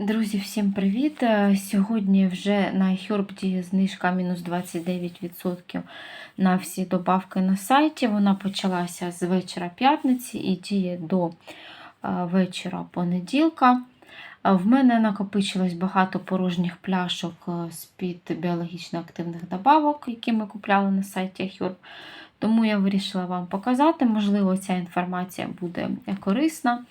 Друзі, всім привіт! Е, Сьогодні вже на iHerb діє знижка мінус 29% на всі добавки на сайті. Вона почалася з вечора п'ятниці і діє до е, вечора понеділка. Е, В мене накопичилось багато порожніх пляшок з-під біологічно активних добавок, які ми купляли на сайті iHerb. Тому я вирішила вам показати. Можливо, ця інформація буде корисна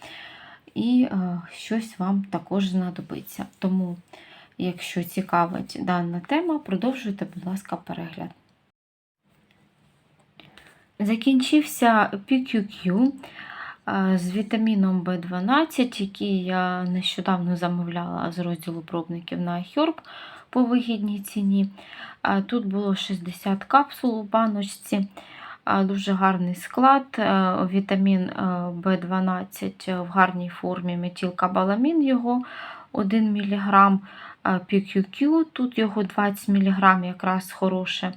і е, щось вам також знадобиться. Тому, якщо цікавить дана тема, продовжуйте, будь ласка, перегляд. Закінчився PQQ е, з вітаміном В12, який я нещодавно замовляла з розділу пробників на iHerb по вигідній ціні. Тут було 60 капсул у баночці. Дуже гарний склад. е, Вітамін е, В12 в гарній формі, метилкобаламін його 1 мг, PQQ, тут його 20 мг, якраз хороше,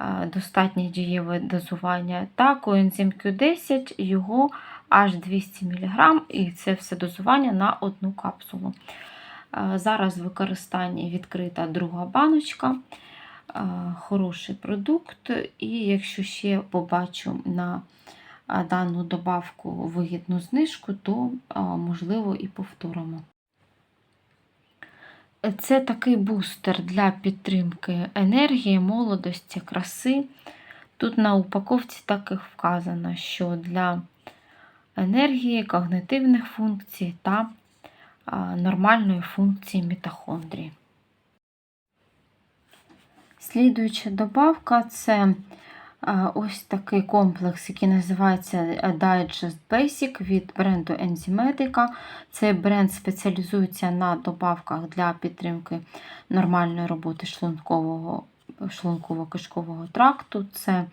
е, достатнє дієве дозування. Та коензим Q10, його аж 200 мг, і це все дозування на одну капсулу. Е, Зараз в використанні відкрита друга баночка хороший продукт, і якщо ще побачу на дану добавку вигідну знижку, то можливо і повторимо. Це такий бустер для підтримки енергії, молодості, краси. Тут на упаковці так і вказано, що для енергії, когнитивних функцій та нормальної функції мітохондрії. Слідуюча добавка це ось такий комплекс, який називається Digest Basic від бренду Enzymedica. Цей бренд спеціалізується на добавках для підтримки нормальної роботи шлункового шлунково-кишкового тракту. Це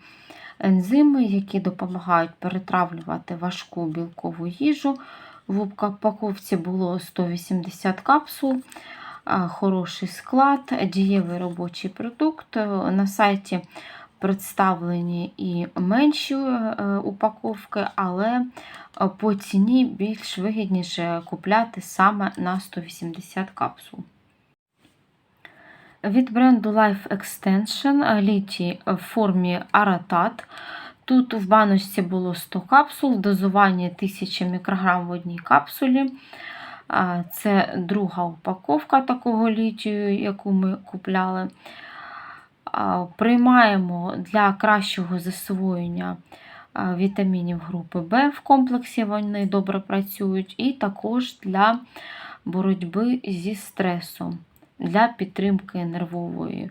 ензими, які допомагають перетравлювати важку білкову їжу. В упаковці було 180 капсул хороший склад, дієвий робочий продукт. На сайті представлені і менші е, упаковки, але по ціні більш вигідніше купляти саме на 180 капсул. Від бренду Life Extension літій в формі Аратат. Тут в баночці було 100 капсул, в дозуванні 1000 мікрограм в одній капсулі. Це друга упаковка такого літію, яку ми купляли. Приймаємо для кращого засвоєння вітамінів групи В в комплексі, вони добре працюють, і також для боротьби зі стресом, для підтримки нервової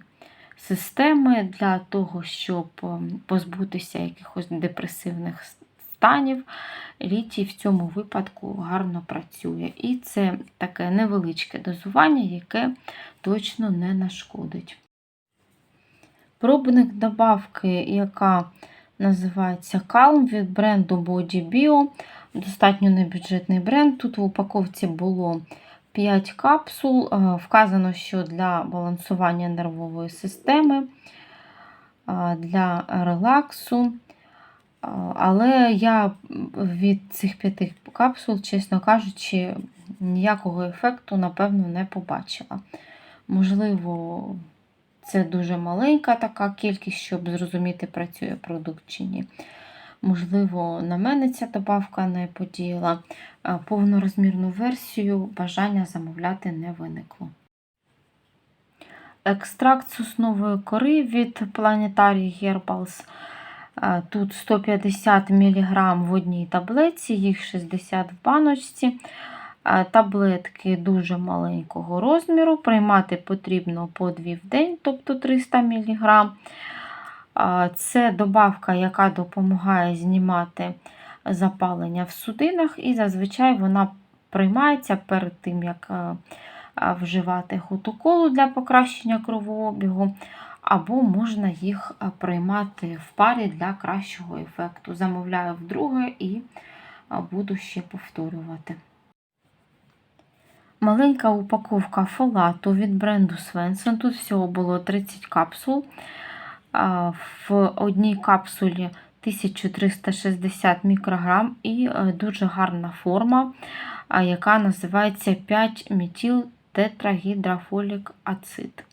системи, для того, щоб позбутися якихось депресивних станів. Літій в цьому випадку гарно працює. І це таке невеличке дозування, яке точно не нашкодить. Пробник добавки, яка називається Calm від бренду Body Bio. Достатньо небюджетний бренд. Тут в упаковці було 5 капсул. Вказано, що для балансування нервової системи, для релаксу. Але я від цих п'яти капсул, чесно кажучи, ніякого ефекту, напевно, не побачила. Можливо, це дуже маленька така кількість, щоб зрозуміти, працює продукт чи ні. Можливо, на мене ця добавка не подіяла. Повнорозмірну версію бажання замовляти не виникло. Екстракт соснової кори від Planetary Herbals. Тут 150 мг в одній таблетці, їх 60 в баночці. Таблетки дуже маленького розміру. Приймати потрібно по 2 в день, тобто 300 мг. Це добавка, яка допомагає знімати запалення в судинах, і зазвичай вона приймається перед тим, як вживати готоколу для покращення кровообігу або можна їх приймати в парі для кращого ефекту. Замовляю вдруге і буду ще повторювати. Маленька упаковка фолату від бренду Svensson. Тут всього було 30 капсул. В одній капсулі 1360 мікрограм і е, дуже гарна форма, яка називається 5 метіл тетрагідрофолік ацид.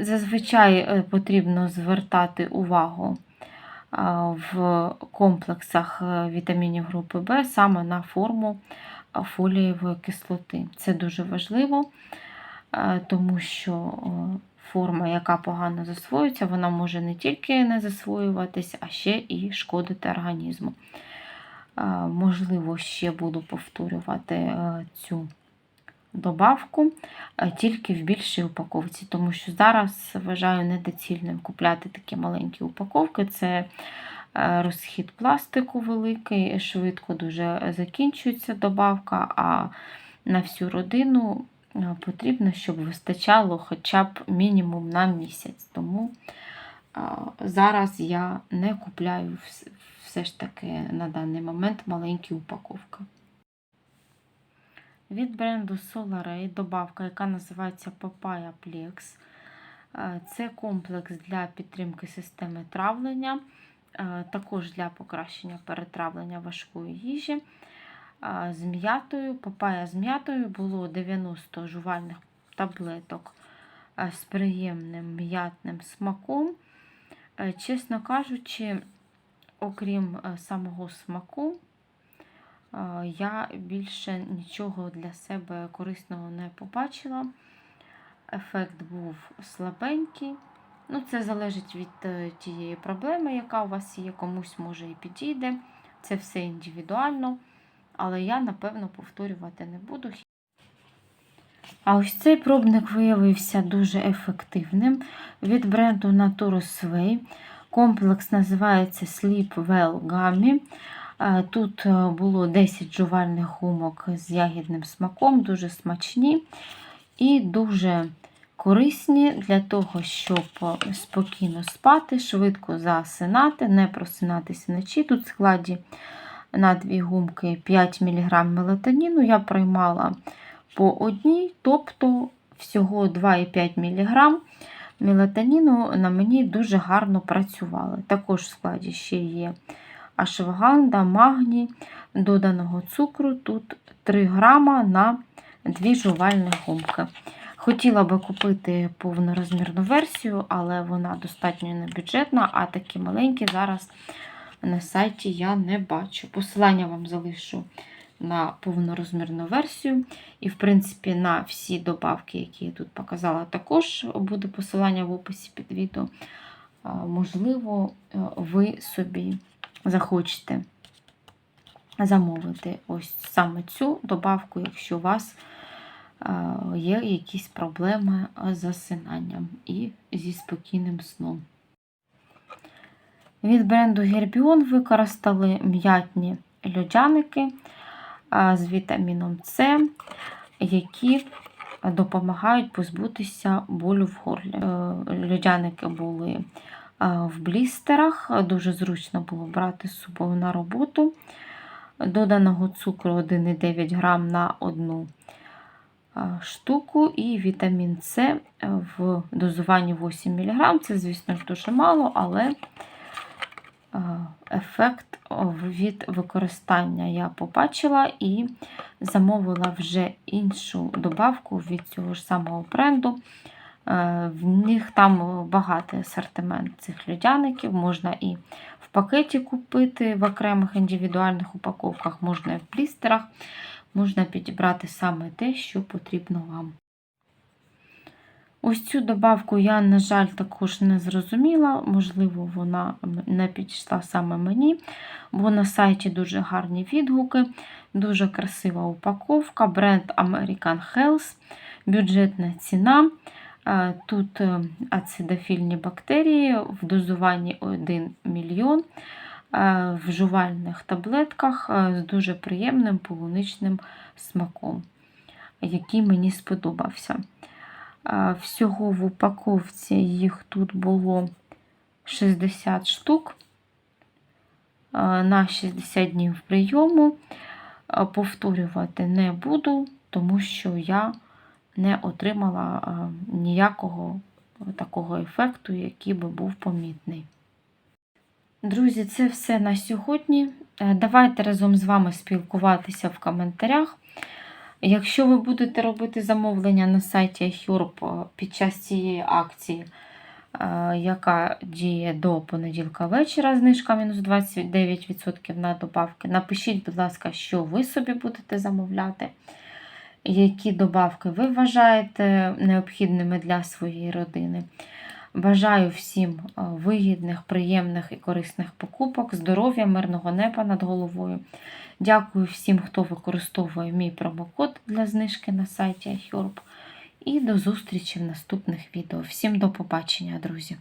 Зазвичай е, потрібно звертати увагу в комплексах е, вітамінів групи В саме на форму фолієвої кислоти. Це дуже важливо, е, тому що форма, яка погано засвоюється, вона може не тільки не засвоюватись, а ще і шкодити організму. Можливо, ще буду повторювати цю добавку е, тільки в більшій упаковці, тому що зараз вважаю недоцільним купляти такі маленькі упаковки. Це е, розхід пластику великий, швидко дуже закінчується добавка, а на всю родину е, потрібно, щоб вистачало хоча б мінімум на місяць. Тому зараз я не купляю все ж таки на даний момент маленькі упаковки. Від бренду Solaray добавка, яка називається Papaya Plex. Е, Це комплекс для підтримки системи травлення, е, також для покращення перетравлення важкої їжі. Е, З м'ятою, папая з м'ятою було 90 жувальних таблеток з приємним м'ятним смаком. Чесно кажучи, окрім самого смаку, я більше нічого для себе корисного не побачила. Ефект був слабенький. Ну, це залежить від е, тієї проблеми, яка у вас є. Комусь може і підійде. Це все індивідуально. Але я, напевно, повторювати не буду. А ось цей пробник виявився дуже ефективним. Від бренду Naturus Way. Комплекс називається Sleep Well Gummy. Тут е, було 10 жувальних гумок з ягідним смаком, дуже смачні і дуже корисні для того, щоб е, спокійно спати, швидко засинати, не просинатися вночі. Тут в складі на дві гумки 5 мг мелатоніну. Я приймала по одній, тобто всього 2,5 мг мелатоніну на мені дуже гарно працювали. Також в складі ще є ашваганда, магній, доданого цукру. Тут 3 грама на 2 жувальні гумки. Хотіла би купити повнорозмірну версію, але вона достатньо небюджетна, а такі маленькі зараз на сайті я не бачу. Посилання вам залишу на повнорозмірну версію. І, в принципі, на всі добавки, які я тут показала, також буде посилання в описі під відео. Можливо, е, ви собі захочете замовити ось саме цю добавку, якщо у вас е, є якісь проблеми з засинанням і зі спокійним сном. Від бренду Гербіон використали м'ятні льодяники з вітаміном С, які допомагають позбутися болю в горлі. Е, Льодяники були е, в блістерах, дуже зручно було брати з собою на роботу. Доданого цукру 1,9 грам на одну е, штуку, і вітамін С в дозуванні 8 мг. Це, звісно ж, дуже мало, але е, ефект від використання я побачила і замовила вже іншу добавку від цього ж самого бренду. Е, В них там багатий асортимент цих льодяників. Можна і в пакеті купити в окремих індивідуальних упаковках, можна і в блістерах. Можна підібрати саме те, що потрібно вам. Ось цю добавку я, на жаль, також не зрозуміла. Можливо, вона не підійшла саме мені, бо на сайті дуже гарні відгуки, дуже красива упаковка, бренд American Health, бюджетна ціна. Е, Тут е, ацидофільні бактерії в дозуванні 1 мільйон е, в жувальних таблетках з дуже приємним полуничним смаком, який мені сподобався. Всього в упаковці їх тут було 60 штук на 60 днів прийому. Повторювати не буду, тому що я не отримала е, ніякого такого ефекту, який би був помітний. Друзі, це все на сьогодні. Е, Давайте разом з вами спілкуватися в коментарях. Якщо ви будете робити замовлення на сайті iHerb під час цієї акції, е, яка діє до понеділка вечора, знижка мінус 29% на добавки, напишіть, будь ласка, що ви собі будете замовляти, які добавки ви вважаєте необхідними для своєї родини. Бажаю всім е, вигідних, приємних і корисних покупок, здоров'я, мирного неба над головою. Дякую всім, хто використовує мій промокод для знижки на сайті iHerb. І до зустрічі в наступних відео. Всім до побачення, друзі!